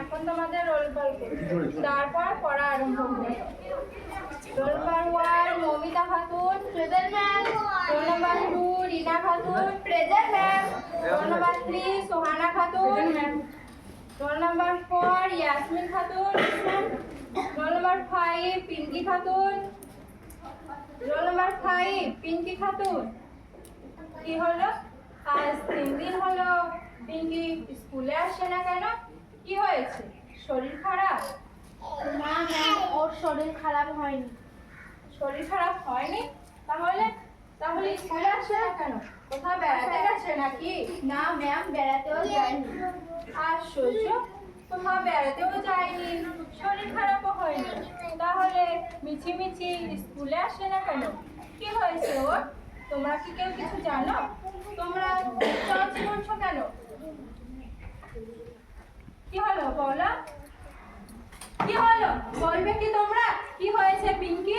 এখন তোমাদের roll Khatun present Rina Khatun present ma'am three Sohana Khatun. Roll four Yasmin Khatun. Roll five Pinki Khatun. Roll number five Pinki Khatun. কি হলো? আজ তিন দিন হলো পিঙ্কি স্কুলে আসছে না কেন? কি হয়েছে? শরীর খারাপ? না ম্যাম ওর শরীর খারাপ হয়নি। শরীর খারাপ হয়নি? তাহলে তাহলে স্কুলে আসছে না কেন? কোথাও বেড়াতে গেছে নাকি? না ম্যাম বেড়াতেও যায়নি। আশ্চর্য কোথাও বেড়াতেও যায়নি। শরীর খারাপও হয়নি। তাহলে মিছিমিছি স্কুলে আসে না কেন? কি হয়েছে ওর? তোমরা কি কেউ কিছু জানো? তোমরা চর্চ করছ কেন? কি হলো বলো? কি হলো? বলবে কি তোমরা? কি হয়েছে পিঙ্কি?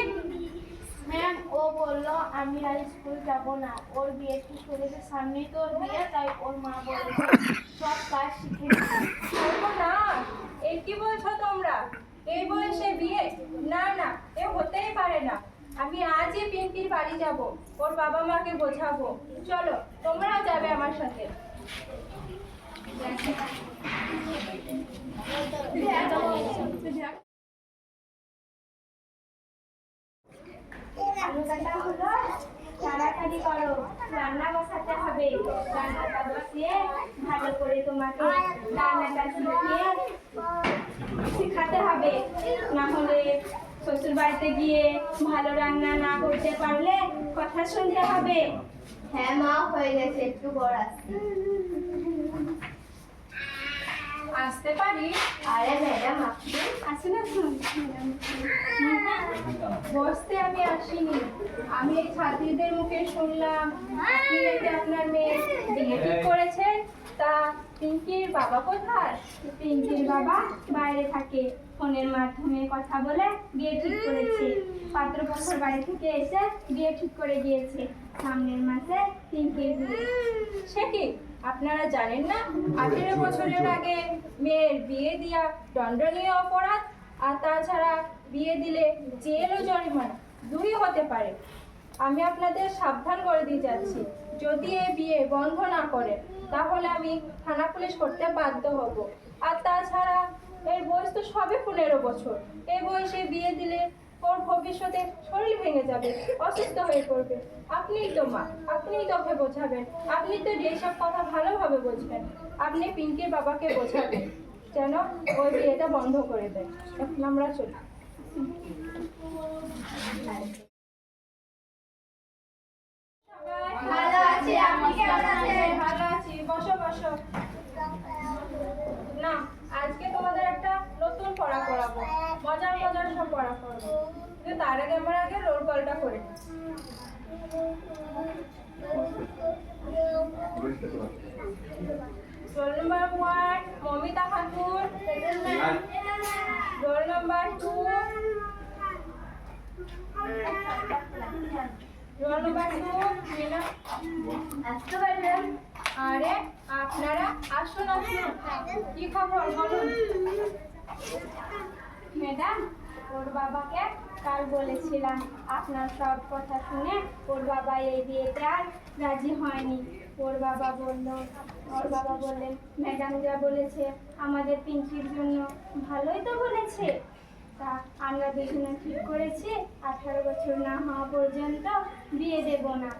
ম্যাম ও বলল আমি আর স্কুল যাব না। ওর বিয়ে ঠিক করেছে সামনেই তো ওর বিয়ে তাই ওর মা বলেছে সব কাজ শিখে না এই কি বলছো তোমরা? এই বয়সে বিয়ে না না এ হতেই পারে না আমি আজই বাড়ি যাব। ওর বাবা মাকে বোঝাবো। চলো, তোমরাও যাবে আমার সাথে। রান্না বসাতে হবে। ভালো করে তোমাকে রান্নাটা শিখিয়ে শেখাতে হবে। না হলে শ্বশুর বাড়িতে গিয়ে ভালো রান্না না করতে পারলে কথা শুনতে হবে। হ্যাঁ মা হয়ে গেছে একটু বড় আসছে। আসতে পারি? আরে ম্যাডাম আপনি? বসতে আমি আসিনি। আমি এই ছাত্রীদের মুখে শুনলাম আপনি নাকি আপনার মেয়ে। বিয়ে ঠিক করেছেন? তা পিঙ্কির বাবা কোথায়? পিঙ্কির বাবা বাইরে থাকে। ফোনের মাধ্যমে কথা বলে বিয়ে ঠিক করেছে। পাত্রপক্ষের বাড়ি থেকে এসে বিয়ে ঠিক করে গিয়েছে সামনের মাসে বিয়ে। সে কি? আপনারা জানেন না? আঠেরো বছরের আগে মেয়ের বিয়ে দেওয়া দণ্ডনীয় অপরাধ আর তাছাড়া বিয়ে দিলে জেল ও জরিমানা। দুই হতে পারে। আমি আপনাদের সাবধান করে দিয়ে যাচ্ছি। যদি এ বিয়ে বন্ধ না করে তাহলে আমি থানা পুলিশ করতে বাধ্য হব। আর তাছাড়া এর বয়স তো সবে পনেরো বছর। এই বয়সে বিয়ে দিলে ওর ভবিষ্যতে শরীর ভেঙে যাবে অসুস্থ হয়ে পড়বে। আপনিই তো মা আপনিই তো ওকে বোঝাবেন। আপনি তো যেসব কথা ভালোভাবে বুঝবেন আপনি পিঙ্কির বাবাকে বোঝাবেন। যেন ওই বিয়েটা বন্ধ করে দেয়। এখন আমরা চলি। ভালো আছি, আপনি কেমন আছেন? ভালো আছি বসো বসো। না আজকে নতুন পড়া করাবো। মজার মজার সব পড়া করব। কিন্তু তার আগে আমরা আগে রোল কলটা করে roll number one Mamita Khatun roll number two roll number two Rina আসতে আরে, আপনারা আসুন আসুন। কি খবর, বলুন। ম্যাডাম, ওর বাবাকে কাল বলেছিলাম আপনার সব কথা শুনে ওর বাবা এই বিয়েতে আর রাজি হয়নি। ওর বাবা বলল, ওর বাবা বললেন, ম্যাডাম যা বলেছে আমাদের পিঙ্কির জন্য ভালোই তো বলেছে। তা আমরা দুজনে ঠিক করেছি, আঠারো বছর না হওয়া পর্যন্ত বিয়ে দেব না।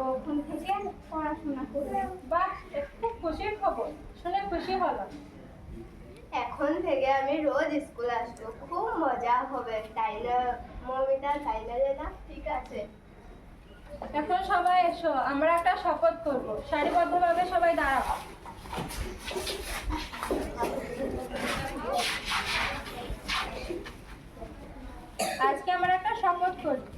ওখান থেকে পড়াশোনা করবে। খুব খুশির খবর। শুনে খুশি হলাম। এখন থেকে আমি রোজ স্কুল আসব। খুব মজা হবে। তাই না মমিতা তাই না দাদা ঠিক আছে। এখন সবাই এসো, আমরা একটা শপথ করব। সারিবদ্ধভাবে সবাই দাঁড়াও। আজকে আমরা একটা শপথ করি আজকে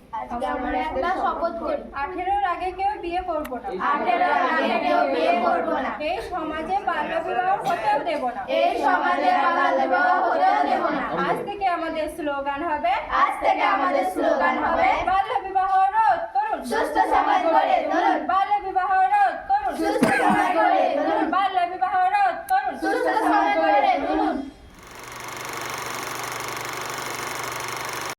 আমরা একটা শপথ করি আঠেরোর আগে কেউ বিয়ে করব না। আঠেরোর আগে কেউ বিয়ে করব না। এই সমাজে বাল্য বিবাহ হতেও দেব না। এই সমাজে বাল্য বিবাহ হতেও দেব না। আজ থেকে আমাদের স্লোগান হবে আজ থেকে আমাদের স্লোগান হবে বাল্য বিবাহ রোধ করুন। সুস্থ